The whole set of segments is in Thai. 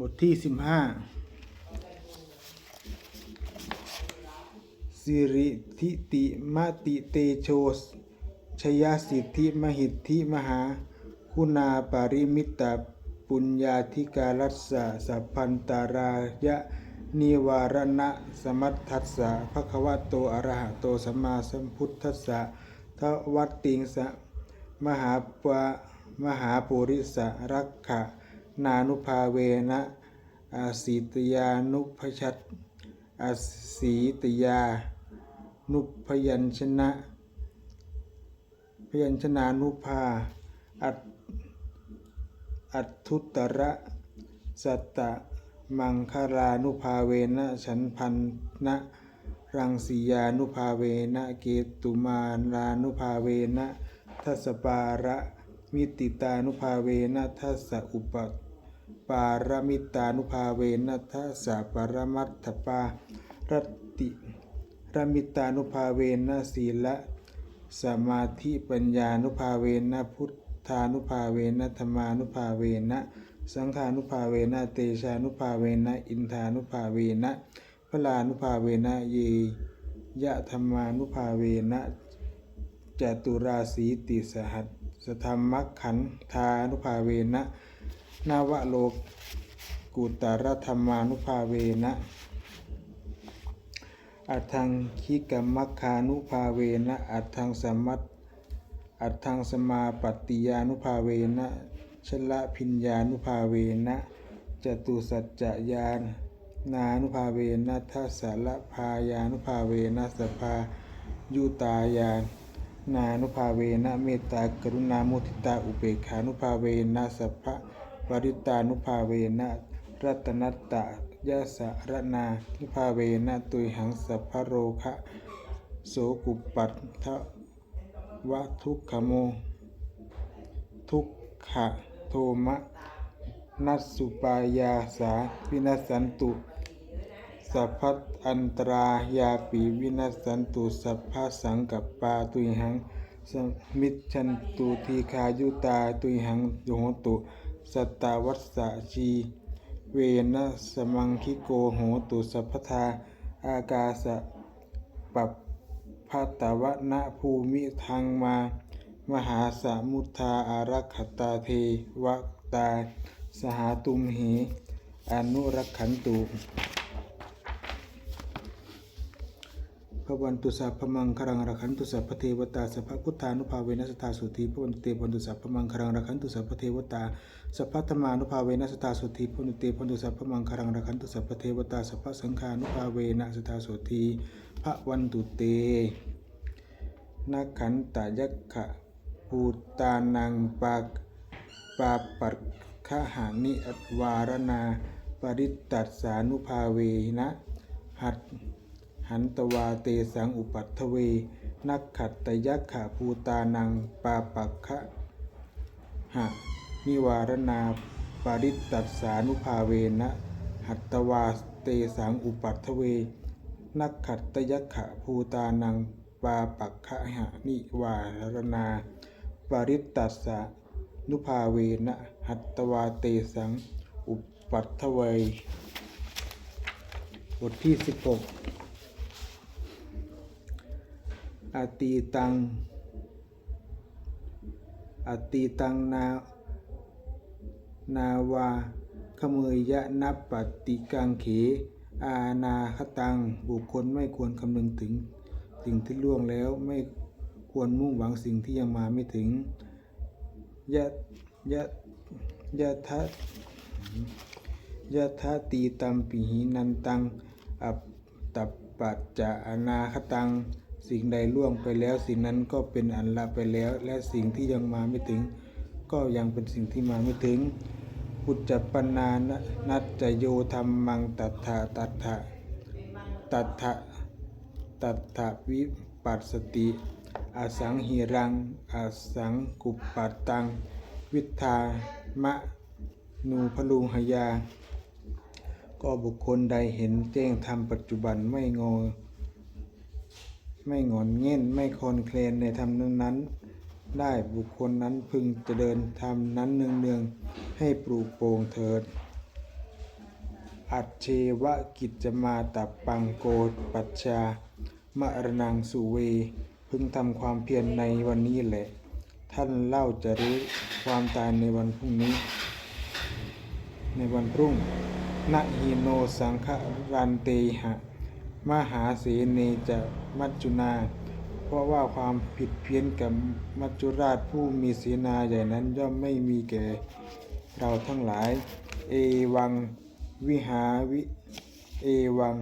บทที่สิบห้าสิริทิติมติเตโชชยสิทธิมหิทธิมหา คุณาปาริมิตาปุญญาธิการัสสะสัพพันตารายะนิวารณะสมัตทัสสะภควะโตอรหะโตสัมมาสัมพุทธัสสะทวัตติงสะมหาปะมหาปุริสะรักขะ นานุภาเวนะอาสิตยานุพชัตอาสีตยานุพยัญชนะพยัญชนานุภาอัตอัตทุตระสัตตะมังคารานุภาเวนะฉันพันนะรังสียานุภาเวนะเกตุมารานุภาเวนะทัสปาระ มิติตานุภาเวนะทัสสะอุปปารมิตานุภาเวนะทัสสะปรมัตถปารติรมิตานุภาเวนะศีละสมาธิปัญญานุภาเวนะพุทธานุภาเวนะธรรมานุภาเวนะสังฆานุภาเวนะเตชานุภาเวนะอินทานุภาเวนะพลานุภาเวนะเยยะธรรมานุภาเวนะจตุราสีติสหัส สธรรมขันธานุภาเวนะ นาวโลกุตรธรรมานุภาเวนะอัตถังคิกรรมัคคานุภาเวนะอัตถังสมัตอัตถังสมาปัตติยานุภาเวนะชละพิญญานุภาเวนะจตุสัจจญาณนานุภาเวนะทัสสะละพายานุภาเวนะสภายุตายาน นานุภาเวนะเมตตากรุณามุทิตาอุเบกขานุภาเวนะสัพพะปริตานุภาเวนะรัตนัตตะยะสะระนานุภาเวนะตุยหังสัพพโรคะโสกุปัตทะวะทุกขโม ทุกขะโทมะนัสสุปายาสาวินัสันตุ สัพพัตอันตรายาปีวินัสสันตุสัพพะสังกัปปาตุยหังสมิจฉันตุทีคายุตาตุยหังโยหตุ สัตตาวัสสะชีเวนะสมังคิโกโหตุสัพพทาอากาสะปัปพัตวะนะภูมิทางมา มหาสมุทาอารักขตาเทวตา สหาตุมเหอนุรักขันตุ พระวันตุสัพพมังครังรักขันตุสัพพเทวตาสัพพพุทธานุภาเวนัสตาสุธีพระวันตุเตพันตุสัพพมังครังรักขันตุสัพพเทวตาสัพพธรรมานุภาเวนัสตาสุธีพระวันตุเตพันตุสัพพมังครังรักขันตุสัพพเทวตาสัพพสังฆานุภาเวนัสตาสุธีพระวันตุเตนักขันตยักขะภูตานังปากปาปักขหานิอัตวารนาปริตตัสานุภาเวนะหัต หันตวาเตสังอุปัตถเว นักขัตตยักขะภูตานังปาปักขะหะนิวารนาปาริตตัสสานุภาเวนะหัตตวาเตสังอุปัตถเว นักขัตตยักขะภูตานังปาปักขะหะนิวารนาปาริตตัสสานุภาเวนะหัตตวาเตสังอุปัตถเวบทที่สิบหก อตีตัง อตีตังนานาวา ขเมยยะนับปฏิกังเข อาณาคตัง บุคคลไม่ควรคำนึงถึง สิ่งที่ล่วงแล้วไม่ควรมุ่งหวังสิ่งที่ยังมาไม่ถึง ยะ ยะ ยะทะยะทะตีตัมปิหินันตัง อัปตัปปัจจะอนาคตัง สิ่งใดล่วงไปแล้ว สิ่งนั้นก็เป็นอันละไปแล้ว และสิ่งที่ยังมาไม่ถึง ก็ยังเป็นสิ่งที่มาไม่ถึงปุจจปนานะนัจจโยธรรมังตัทธะตัทธะตัทธะตัทธะวิปัสสติอสังหิรังอสังกุปปตตัง วิทามะนูพลุงหยา ก็บุคคลใดเห็นแจ้งธรรมปัจจุบันไม่งอ ไม่งอนเง่นไม่คลอนแคลนในธรรมนั้น ได้บุคคลนั้นพึงจะเดินธรรมนั้นเนืองๆให้ปลูกโปร่งเถิด อัจเชวะกิจจมาตับปังโกปัชชามะรนังสุเว พึงทำความเพียรในวันนี้แหละ ท่านเล่าจะรู้ความตายในวันพรุ่งนี้ ในวันพรุ่งนะฮีโนสังฆรันเตหะ มหาเสเนจะมัจจุนา เพราะว่าความผิดเพี้ยนกับมัจจุราชผู้มีเสนาใหญ่นั้นย่อมไม่มีแก่เราทั้งหลาย เอวังวิหาวิเอวัง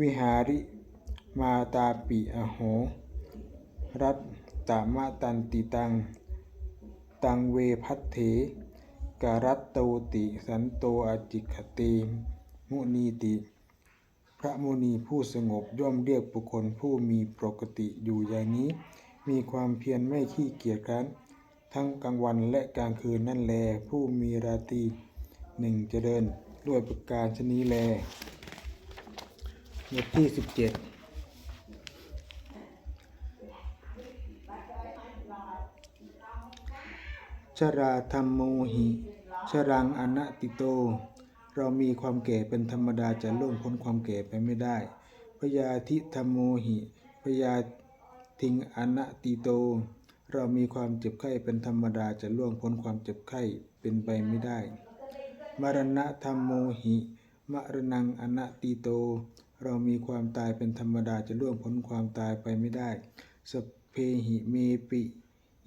วิหาริ มาตาปิอโห รัตตามะตันติตัง ตังเวพัทเถการัตโตติ สันโตอจิขติ มุนีติ พระโมนีผู้สงบย่อมเรียกบุคคลผู้มีปกติอยู่อย่างนี้ มีความเพียรไม่ขี้เกียจคร้านทั้งกลางวันและกลางคืนนั่นแล ผู้มีราตรีหนึ่งเจริญด้วยประการชนีแลบทที่สิบเจ็ดชราธรรมโมหิ ชรังอนัตติโต เรามีความแก่เป็นธรรมดาจะล่วงพ้นความแก่ไปไม่ได้พยาธิธรรมโมหิพยาทิงอนติโต เรามีความเจ็บไข้เป็นธรรมดาจะล่วงพ้นความเจ็บไข้เป็นไปไม่ได้ มรณะธรรมโมหิมรณังอนติโต เรามีความตายเป็นธรรมดาจะล่วงพ้นความตายไปไม่ได้ สเพหิเมปิ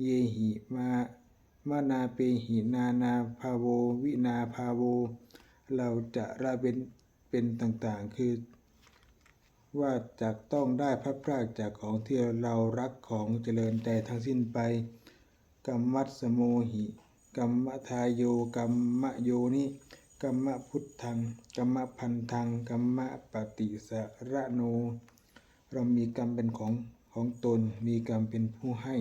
เยหิมามานาเปหินานาภาโว วินาภาโว เราจะละเว้นเป็นต่างๆ คือ ว่าจะต้องได้พระพรากจากของที่เรารักของเจริญแต่ทั้งสิ้นไปกรรมัสสโมหิกรรมทายโยกรรมโยนิกรรมพุทธังกรรมพันธังกรรมปฏิสระโน เรามีกรรมเป็นของของตน มีกรรมเป็นผู้ให้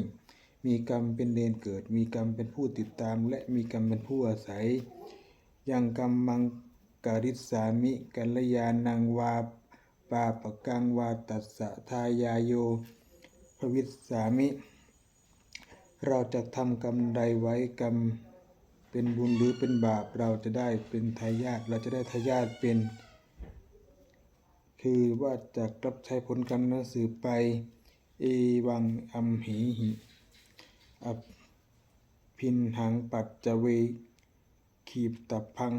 มีกรรมเป็นเดนเกิด มีกรรมเป็นผู้ติดตาม และมีกรรมเป็นผู้อาศัย ยังกรรมมังกริสามิกัลยานังวาปาปกังวาตัสสะทายาโยภวิสสามิ เราจะทำกรรมใดไว้กรรมเป็นบุญหรือเป็นบาปเราจะได้เป็นทายาทเราจะได้ทายาทเป็น คือว่าจะรับใช้ผลกรรมนั้นสืบไป เอวังอัมหิหิอพินหังปัจจเว ขีบตับพัง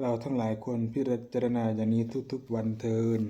เราทั้งหลายควรพิจารณาอย่างนี้ทุกๆวันเทิน